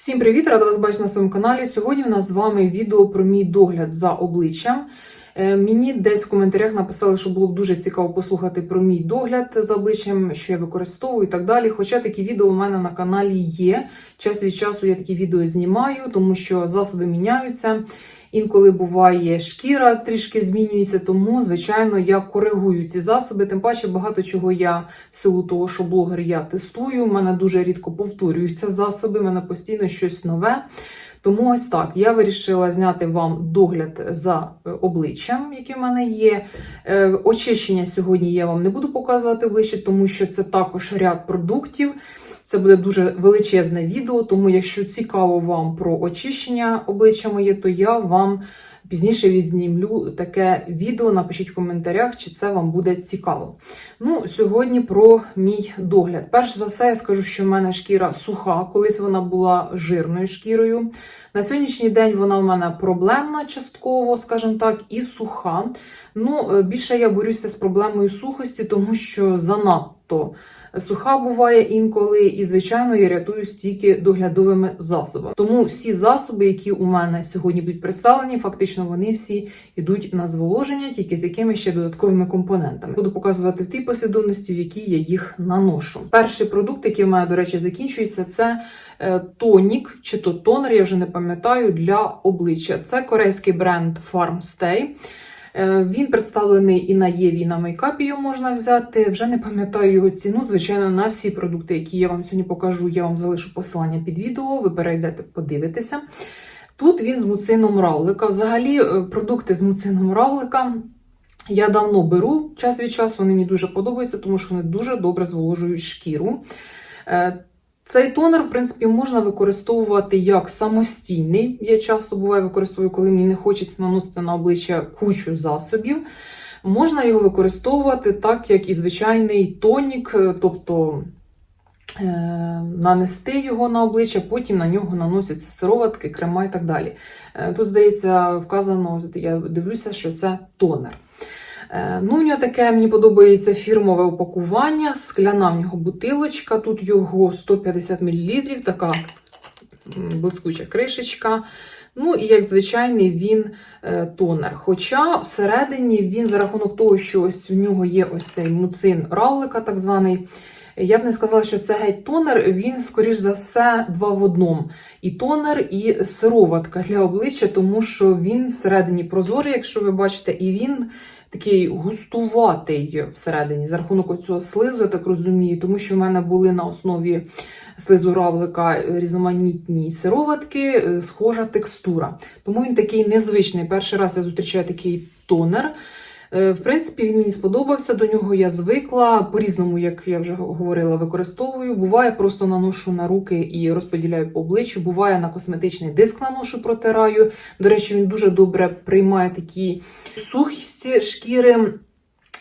Всім привіт! Рада вас бачити на своєму каналі. Сьогодні у нас з вами відео про мій догляд за обличчям. Е, Мені десь в коментарях написали, що було б дуже цікаво послухати про мій догляд за обличчям, що я використовую і так далі. Хоча такі відео у мене на каналі є. Час від часу я такі відео знімаю, тому що засоби міняються. Інколи буває шкіра трішки змінюється, тому, звичайно, я коригую ці засоби. Тим паче, багато чого я в силу того, що блогер я тестую. У мене дуже рідко повторюються засоби, у мене постійно щось нове. Тому ось так я вирішила зняти вам догляд за е, обличчям, яке в мене є. Е, Очищення сьогодні я вам не буду показувати обличчя, тому що це також ряд продуктів. Це буде дуже величезне відео, тому якщо цікаво вам про очищення обличчя моє, то я вам пізніше відзнімлю таке відео. Напишіть в коментарях, чи це вам буде цікаво. Ну, сьогодні про мій догляд. Перш за все, я скажу, що в мене шкіра суха, колись вона була жирною шкірою. На сьогоднішній день вона в мене проблемна частково, скажімо так, і суха. Ну, е, більше я борюся з проблемою сухості, тому що занадто суха буває інколи, і, звичайно, я рятуюсь тільки доглядовими засобами. Тому всі засоби, які у мене сьогодні будуть представлені, фактично вони всі йдуть на зволоження, тільки з якими ще додатковими компонентами. Буду показувати в тій послідовності, в якій я їх наношу. Перший продукт, який в мене, до речі, закінчується, це е, тонік чи то тонер, я вже не пам'ятаю, для обличчя. Це корейський бренд Farmstay. Е, Він представлений і на Єві, і на мейкапі його можна взяти. Вже не пам'ятаю його ціну. Звичайно, на всі продукти, які я вам сьогодні покажу, я вам залишу посилання під відео. Ви перейдете, подивитеся. Тут він з муцином равлика. Взагалі, е, продукти з муцином равлика я давно беру час від часу. Вони мені дуже подобаються, тому що вони дуже добре зволожують шкіру. Цей тонер, в принципі, можна використовувати як самостійний. Я часто буває використовую, коли мені не хочеться наносити на обличчя кучу засобів. Можна його використовувати так, як і звичайний тонік, е, тобто е, нанести його на обличчя, потім на нього наносяться сироватки, крема і так далі. Е, Тут, здається, вказано, я дивлюся, що це тонер. Е, Ну, в нього таке мені подобається фірмове упакування, скляна в нього бутилочка, тут його 150 мл, така блискуча кришечка. Ну, і як звичайний він е, тонер. Хоча всередині він за рахунок того, що ось в нього є ось цей муцин равлика, так званий. Я б не сказала, що це геть тонер, він, скоріш за все, два в одному. І тонер, і сироватка для обличчя, тому що він всередині прозорий, якщо ви бачите, і він такий густуватий всередині за рахунок цього слизу, я так розумію, тому що в мене були на основі слизу равлика різноманітні сироватки, е, схожа текстура. Тому він такий незвичний. Перший раз я зустрічаю такий тонер. Е, В принципі, він мені сподобався, до нього я звикла. По-різному, як я вже говорила, використовую. Буває, просто наношу на руки і розподіляю по обличчю. Буває на косметичний диск наношу, протираю. До речі, він дуже добре приймає такі сухісті шкіри.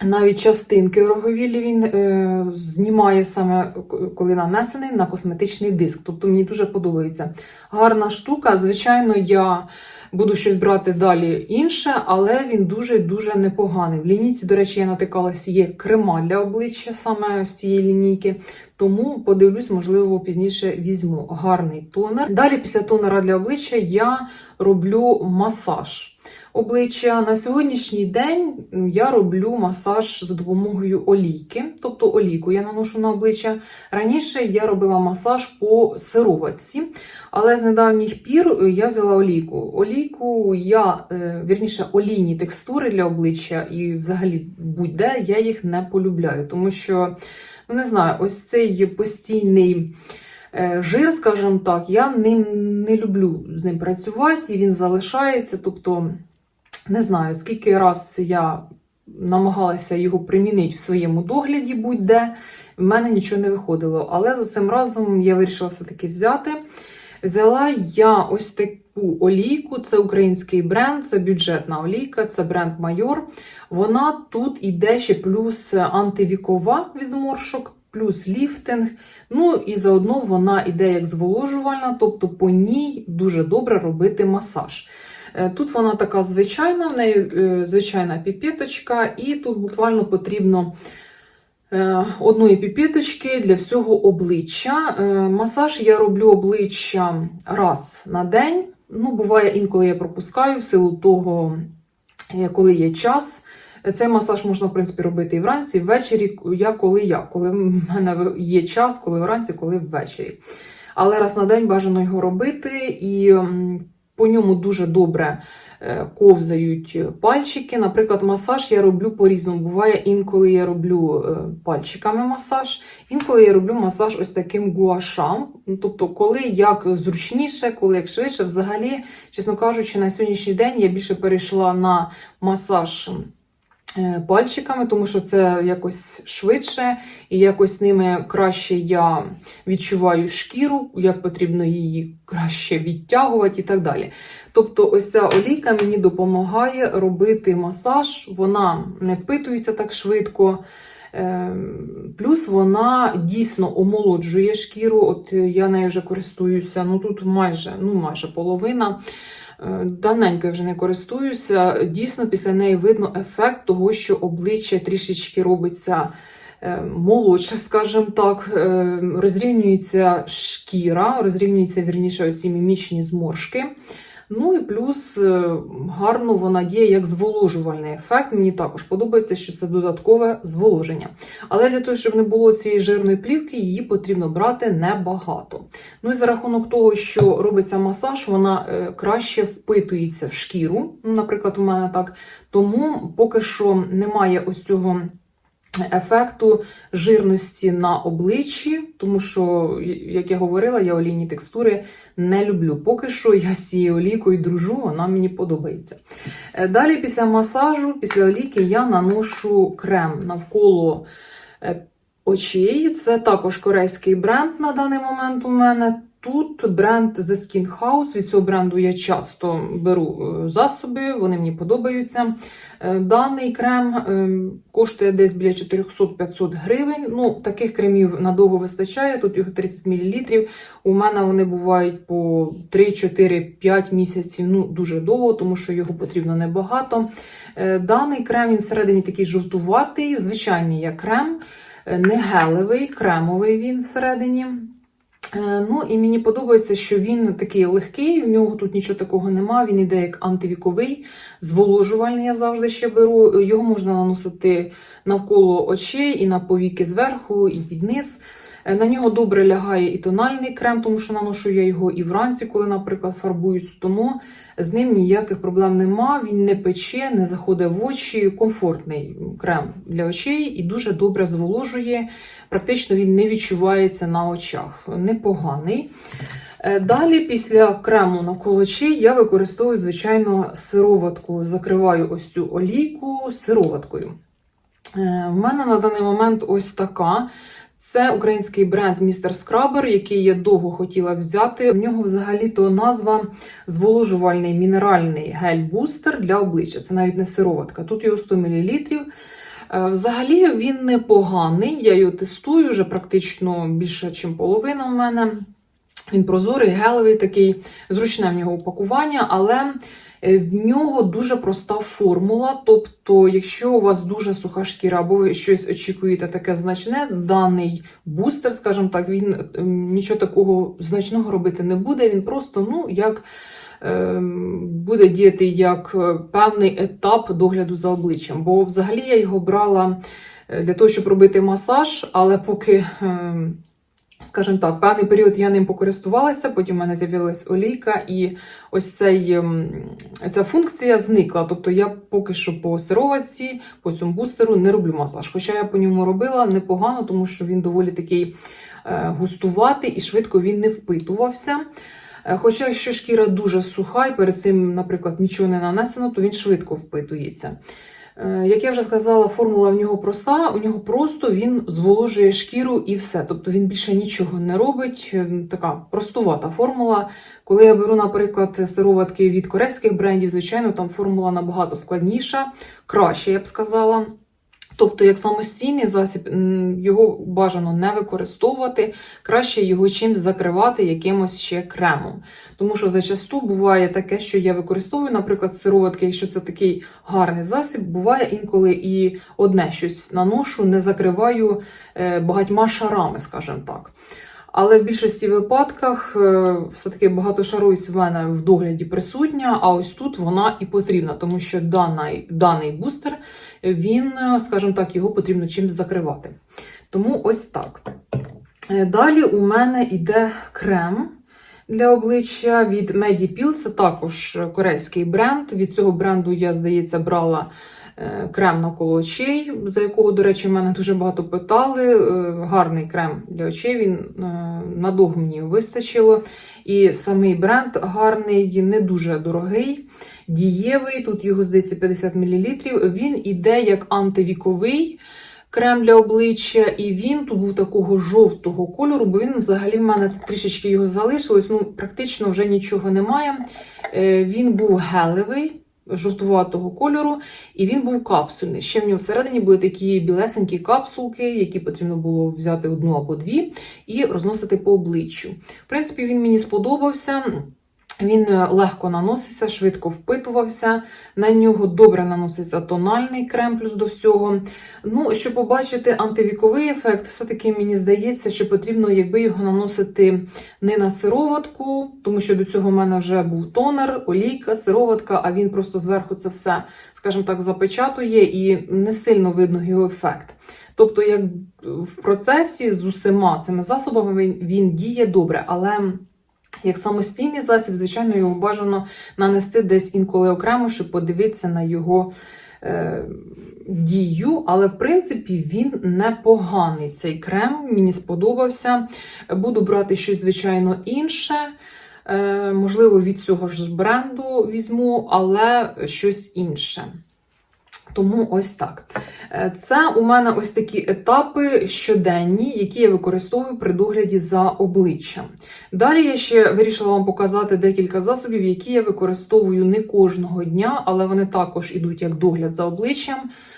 Навіть частинки роговілі він е, знімає саме коли нанесений на косметичний диск. Тобто мені дуже подобається. Гарна штука. Звичайно, я буду щось брати далі інше, але він дуже-дуже непоганий. В лінійці, до речі, я натикалася, є крема для обличчя саме з цієї лінійки. Тому подивлюсь, можливо, пізніше візьму гарний тонер. Далі, після тонера для обличчя, я роблю масаж обличчя. На сьогоднішній день я роблю масаж за допомогою олійки, тобто олійку я наношу на обличчя. Раніше я робила масаж по сироватці, але з недавніх пір я взяла олійку. Олійку я, е, вірніше, олійні текстури для обличчя і взагалі будь-де я їх не полюбляю, тому що, ну не знаю, ось цей постійний. е, Жир, скажімо так, я ним не люблю з ним працювати, і він залишається. Тобто, не знаю, скільки раз я намагалася його примінити в своєму догляді, будь-де, в мене нічого не виходило. Але за цим разом я вирішила все-таки взяти. Взяла я ось таку олійку, це український бренд, це бюджетна олійка, це бренд Майор. Вона тут іде ще плюс антивікова від зморшок, плюс ліфтинг. Ну і заодно вона іде як зволожувальна, тобто по ній дуже добре робити масаж. Е, Тут вона така звичайна, в неї е, звичайна піпеточка, і тут буквально потрібно е, одної піпеточки для всього обличчя. Масаж я роблю обличчя раз на день. Ну, буває, інколи я пропускаю в силу того, коли є час. Цей масаж можна, в принципі, робити і вранці, і ввечері. Я коли я, коли в мене є час, коли вранці, коли ввечері. Але раз на день бажано його робити, і по ньому дуже добре е, ковзають пальчики. Наприклад, масаж я роблю по-різному. Буває інколи я роблю е, пальчиками масаж, інколи я роблю масаж ось таким гуашам. Ну, Тобто, коли як зручніше, коли як швидше. Взагалі, чесно кажучи, на сьогоднішній день я більше перейшла на масаж. Е, Пальчиками, тому що це якось швидше, і якось ними краще я відчуваю шкіру, як потрібно її краще відтягувати і так далі. Тобто, ось ця олійка мені допомагає робити масаж, вона не впитується так швидко. Ем, Плюс вона дійсно омолоджує шкіру. От е, я нею вже користуюся. Ну тут майже, ну майже половина. Е, Давненько я вже не користуюся. Дійсно, після неї видно ефект того, що обличчя трішечки робиться е, молодше, скажімо так. Е, Розрівнюється шкіра, розрівнюється вірніше оці мімічні зморшки. Ну і плюс е, гарно вона діє як зволожувальний ефект. Мені також подобається, що це додаткове зволоження. Але для того, щоб не було цієї жирної плівки, її потрібно брати небагато. Ну і за рахунок того, що робиться масаж, вона е, краще впитується в шкіру. Наприклад, у мене так. Тому поки що немає ось цього. Ефекту жирності на обличчі, тому що, як я говорила, я олійні текстури не люблю. Поки що я з цією олійкою дружу, вона мені подобається. Е, Далі, після масажу, після олійки, я наношу крем навколо е, очей. Це також корейський бренд на даний момент у мене. Тут бренд The Skin House. Від цього бренду я часто беру е, засоби, вони мені подобаються. Е, Даний крем е, коштує десь біля 400-500 гривень. Ну, таких кремів надовго вистачає. Тут його 30 мл. У мене вони бувають по 3, 4, 5 місяців. Ну, дуже довго, тому що його потрібно небагато. Е, Даний крем він всередині такий жовтуватий, звичайний як крем, не гелевий, кремовий він всередині. Е, Ну і мені подобається, що він такий легкий, в нього тут нічого такого нема. Він іде як антивіковий, зволожувальний. Я завжди ще беру. Його можна наносити навколо очей і на повіки зверху, і під низ. Е, На нього добре лягає і тональний крем, тому що наношу я його і вранці, коли, наприклад, фарбуюсь. Тому з ним ніяких проблем нема. Він не пече, не заходить в очі. Комфортний крем для очей і дуже добре зволожує. Практично він не відчувається на очах. Непоганий. Е, Далі, після крему навколо очей, я використовую, звичайно, сироватку. Закриваю ось цю олійку сироваткою. Е, В мене на даний момент ось така. Це український бренд Містер Скрабер, який я довго хотіла взяти. В нього взагалі-то назва зволожувальний мінеральний гель-бустер для обличчя. Це навіть не сироватка. Тут його 100 мл. Е, Взагалі він непоганий. Я його тестую вже практично більше, ніж половина в мене. Він прозорий, гелевий такий, зручне в нього упакування, але в нього дуже проста формула. Тобто, якщо у вас дуже суха шкіра, або ви щось очікуєте таке значне, даний бустер, скажімо так, він е, нічого такого значного робити не буде. Він просто, ну, як е, буде діяти як е, певний етап догляду за обличчям. Бо взагалі я його брала е, для того, щоб робити масаж, але поки. Скажімо так, певний період я ним покористувалася, потім в мене з'явилась олійка, і ось цей, ем, ця функція зникла. Тобто я поки що по сироватці, по цьому бустеру не роблю масаж. Хоча я по ньому робила непогано, тому що він доволі такий е, густуватий і швидко він не впитувався. Е, Хоча якщо шкіра дуже суха, і перед цим, наприклад, нічого не нанесено, то він швидко впитується. Е, Як я вже сказала, формула в нього проста, у нього просто він зволожує шкіру і все. Тобто він більше нічого не робить. Е, Така простувата формула. Коли я беру, наприклад, сироватки від корейських брендів, звичайно, там формула набагато складніша, краще, я б сказала. Тобто, як самостійний засіб, його бажано не використовувати, краще його чимось закривати якимось ще кремом. Тому що зачасту буває таке, що я використовую, наприклад, сироватки, якщо це такий гарний засіб, буває інколи і одне щось наношу, не закриваю е, багатьма шарами, скажімо так. Але в більшості випадках е, все-таки багатошаровість в мене в догляді присутня, а ось тут вона і потрібна, тому що даний, даний бустер, він, е, скажімо так, його потрібно чимось закривати. Тому ось так. Е, Далі у мене йде крем для обличчя від Medipil. Це також корейський бренд. Від цього бренду я, здається, брала крем навколо очей, за якого, до речі, мене дуже багато питали. Е, Гарний крем для очей, він е, надовго мені вистачило. І самий бренд гарний, не дуже дорогий, дієвий. Тут його здається 50 мл. Він іде як антивіковий крем для обличчя, і він тут був такого жовтого кольору, бо він взагалі в мене трішечки його залишилось. Ну, практично вже нічого немає. Е, Він був гелевий. Жовтуватого кольору, і він був капсульний. Ще в нього всередині були такі білесенькі капсулки, які потрібно було взяти одну або дві і розносити по обличчю. В принципі, він мені сподобався. Він е, легко наносився, швидко впитувався. На нього добре наноситься тональний крем, плюс до всього. Ну, щоб побачити антивіковий ефект, все-таки мені здається, що потрібно, якби його наносити не на сироватку, тому що до цього в мене вже був тонер, олійка, сироватка, а він просто зверху це все, скажімо так, запечатує і не сильно видно його ефект. Тобто, як в процесі з усіма цими засобами він, він діє добре, але. Як самостійний засіб, звичайно, його бажано нанести десь інколи окремо, щоб подивитися на його е, дію. Але, в принципі, він непоганий. Цей крем мені сподобався. Буду брати щось, звичайно, інше. Е, можливо, від цього ж бренду візьму, але щось інше. Тому ось так. Е, Це у мене ось такі етапи щоденні, які я використовую при догляді за обличчям. Далі я ще вирішила вам показати декілька засобів, які я використовую не кожного дня, але вони також ідуть як догляд за обличчям.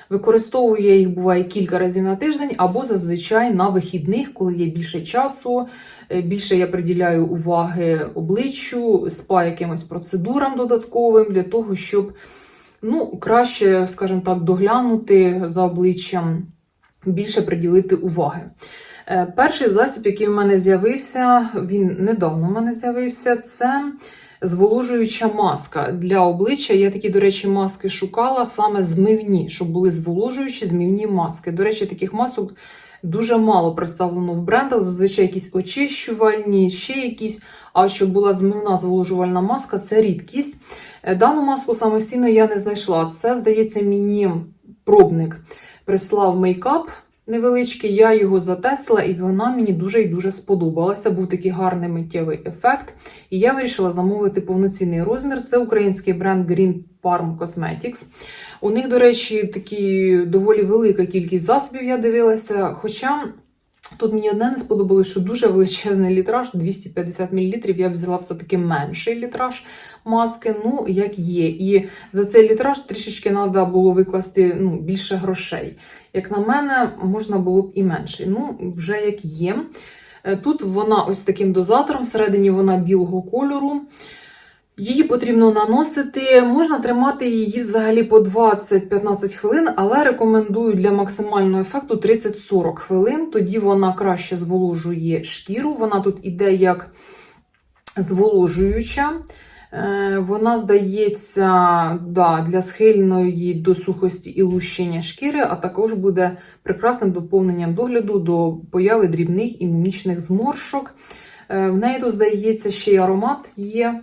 Використовую я їх буває кілька разів на тиждень або зазвичай на вихідних, коли є більше часу. е, Більше я приділяю уваги обличчю, спа якимось процедурам додатковим для того, щоб ну, краще, скажімо так, доглянути за обличчям, більше приділити уваги. Е, Перший засіб, який в мене з'явився, він недавно в мене з'явився, це зволожуюча маска для обличчя. Я такі, до речі, маски шукала саме змивні, щоб були зволожуючі змивні маски. До речі, таких масок дуже мало представлено в брендах, зазвичай якісь очищувальні, ще якісь. А щоб була змивна зволожувальна маска, це рідкість. Е, Дану маску самостійно я не знайшла. Це, здається, мені пробник прислав мейкап невеличкий, я його затестила, і вона мені дуже і дуже сподобалася. Був такий гарний миттєвий ефект. І я вирішила замовити повноцінний розмір. Це український бренд Green Palm Cosmetics. У них, до речі, такі доволі велика кількість засобів я дивилася. Хоча тут мені одне не сподобалось, що дуже величезний літраж, 250 мл. Я б взяла все-таки менший літраж маски, ну, як є. І за цей літраж трішечки треба було викласти ну, більше грошей. Як на мене, можна було б і менше. Ну, вже як є. Е, Тут вона ось таким дозатором, всередині вона білого кольору. Її потрібно наносити. Можна тримати її взагалі по 20-15 хвилин, але рекомендую для максимального ефекту 30-40 хвилин. Тоді вона краще зволожує шкіру. Вона тут іде як зволожуюча. Е, Вона здається да, для схильної до сухості і лущення шкіри, а також буде прекрасним доповненням догляду до появи дрібних і мімічних зморшок. Е, В неї тут, здається, ще й аромат є.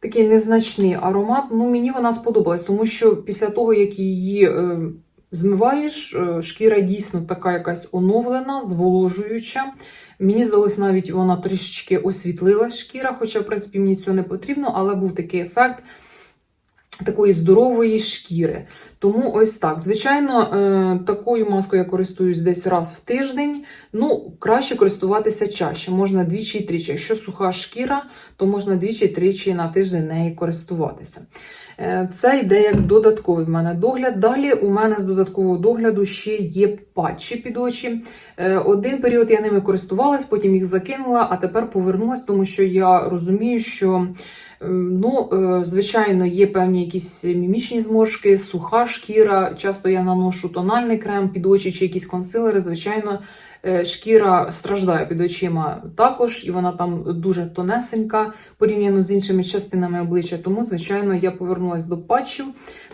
Такий незначний аромат. Ну, мені вона сподобалась, тому що після того, як її е, змиваєш, е, шкіра дійсно така якась оновлена, зволожуюча. Мені здалося, навіть вона трішечки освітлила шкіра, хоча, в принципі, мені цього не потрібно, але був такий ефект. Такої здорової шкіри. Тому ось так. Звичайно, е, такою маскою я користуюсь десь раз в тиждень. Ну, краще користуватися чаще, можна двічі і тричі. Якщо суха шкіра, то можна двічі-тричі на тиждень нею користуватися. Е, Це йде як додатковий в мене догляд. Далі у мене з додаткового догляду ще є патчі під очі. Е, Один період я ними користувалась, потім їх закинула, а тепер повернулась, тому що я розумію, що. Ем, Ну, е, звичайно, є певні якісь мімічні зморшки, суха шкіра. Часто я наношу тональний крем під очі чи якісь консилери. Звичайно, шкіра страждає під очима також, і вона там дуже тонесенька порівняно з іншими частинами обличчя. Тому, звичайно, я повернулася до патчів.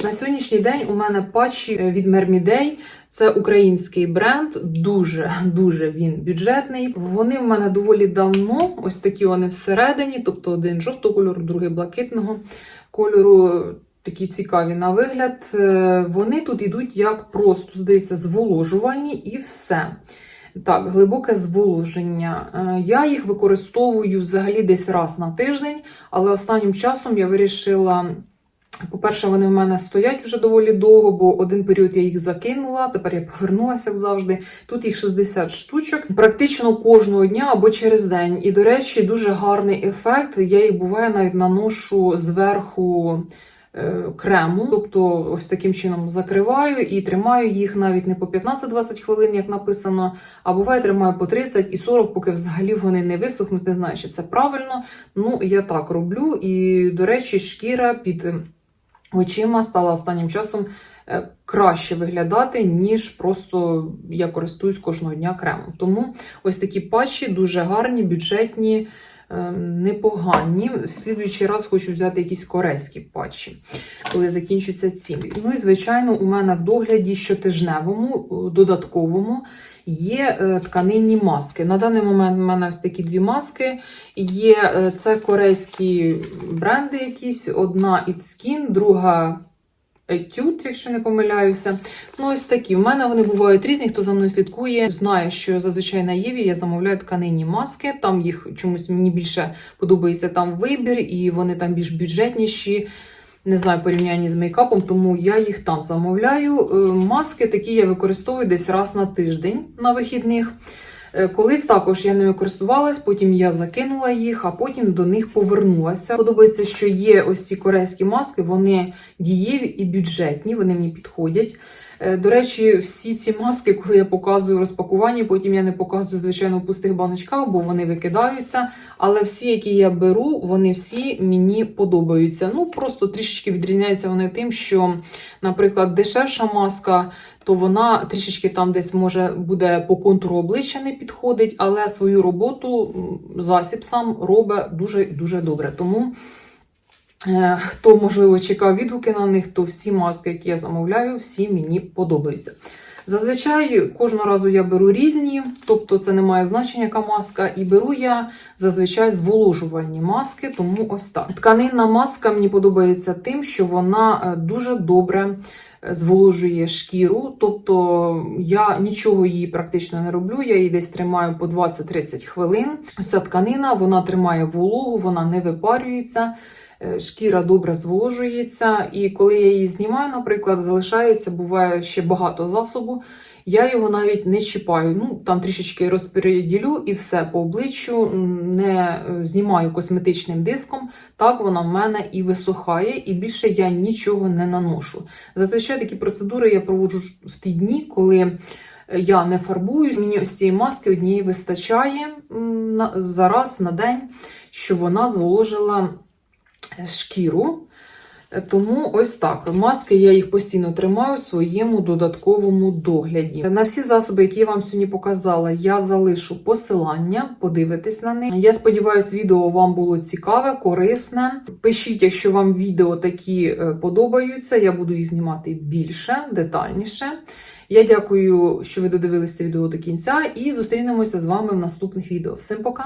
На сьогоднішній день у мене патчі е, від Mermidey. Це український бренд, дуже дуже він бюджетний. Вони в мене доволі давно. Ось такі вони всередині, тобто один жовтого кольору, другий блакитного кольору. Такі цікаві на вигляд. Е, Вони тут йдуть як просто, здається, зволожувальні і все. Так, глибоке зволоження. Е, Я їх використовую взагалі десь раз на тиждень, але останнім часом я вирішила. По-перше, вони в мене стоять вже доволі довго, бо один період я їх закинула, тепер я повернулася як завжди. Тут їх 60 штучок, практично кожного дня або через день. І, до речі, дуже гарний ефект. Я їх буває навіть наношу зверху крему, тобто ось таким чином закриваю і тримаю їх навіть не по 15-20 хвилин, як написано, а буває тримаю по 30 і 40, поки взагалі вони не висохнуть. Не знаю, чи це правильно. Ну, я так роблю. І, до речі, шкіра під очима стала останнім часом е, краще виглядати, ніж просто я користуюсь кожного дня кремом. Тому ось такі патчі дуже гарні, бюджетні, е, непогані. В слідуючий раз хочу взяти якісь корейські патчі, коли закінчаться ці. Ну і звичайно, у мене в догляді щотижневому, е, додатковому. Є е, тканинні маски. На даний момент у мене ось такі дві маски. Є е, це корейські бренди якісь. Одна It's Skin, друга Etude, якщо не помиляюся. Ну, ось такі. У мене вони бувають різні. Хто за мною слідкує, знає, що зазвичай на Єві я замовляю тканинні маски. Там їх чомусь мені більше подобається там вибір, і вони там більш бюджетніші. Не знаю, порівнянні з мейкапом, тому я їх там замовляю. Е, Маски такі я використовую десь раз на тиждень на вихідних. Е, Колись також я ними користувалась, потім я закинула їх, а потім до них повернулася. Подобається, що є ось ці корейські маски, вони дієві і бюджетні, вони мені підходять. Е, До речі, всі ці маски, коли я показую розпакування, потім я не показую, звичайно, в пустих баночках, бо вони викидаються. Але всі, які я беру, вони всі мені подобаються. Ну, просто трішечки відрізняються вони тим, що, наприклад, дешевша маска, то вона трішечки там десь може буде по контуру обличчя не підходить, але свою роботу засіб сам робить дуже і дуже добре. Тому. Е, Хто, можливо, чекав відгуки на них, то всі маски, які я замовляю, всі мені подобаються. Зазвичай кожного разу я беру різні, тобто це не має значення, яка маска, і беру я зазвичай зволожувальні маски, тому ось так. Тканинна маска мені подобається тим, що вона е, дуже добре зволожує шкіру, тобто я нічого її практично не роблю, я її десь тримаю по 20-30 хвилин. Ось тканина, вона тримає вологу, вона не випарюється. Е, Шкіра добре зволожується, і коли я її знімаю, наприклад, залишається, буває ще багато засобу. Я його навіть не чіпаю. Ну там трішечки розподілю і все по обличчю не е, знімаю косметичним диском. Так вона в мене і висухає, і більше я нічого не наношу. Зазвичай такі процедури я проводжу в ті дні, коли я не фарбуюсь. Мені ось цієї маски однієї вистачає на, за раз на день, що вона зволожила шкіру. Тому ось так. Маски я їх постійно тримаю у своєму додатковому догляді. На всі засоби, які я вам сьогодні показала, я залишу посилання, подивитись на них. Я сподіваюся, відео вам було цікаве, корисне. Пишіть, якщо вам відео такі е, подобаються, я буду їх знімати більше, детальніше. Я дякую, що ви додивилися відео до кінця, і зустрінемося з вами в наступних відео. Всім пока!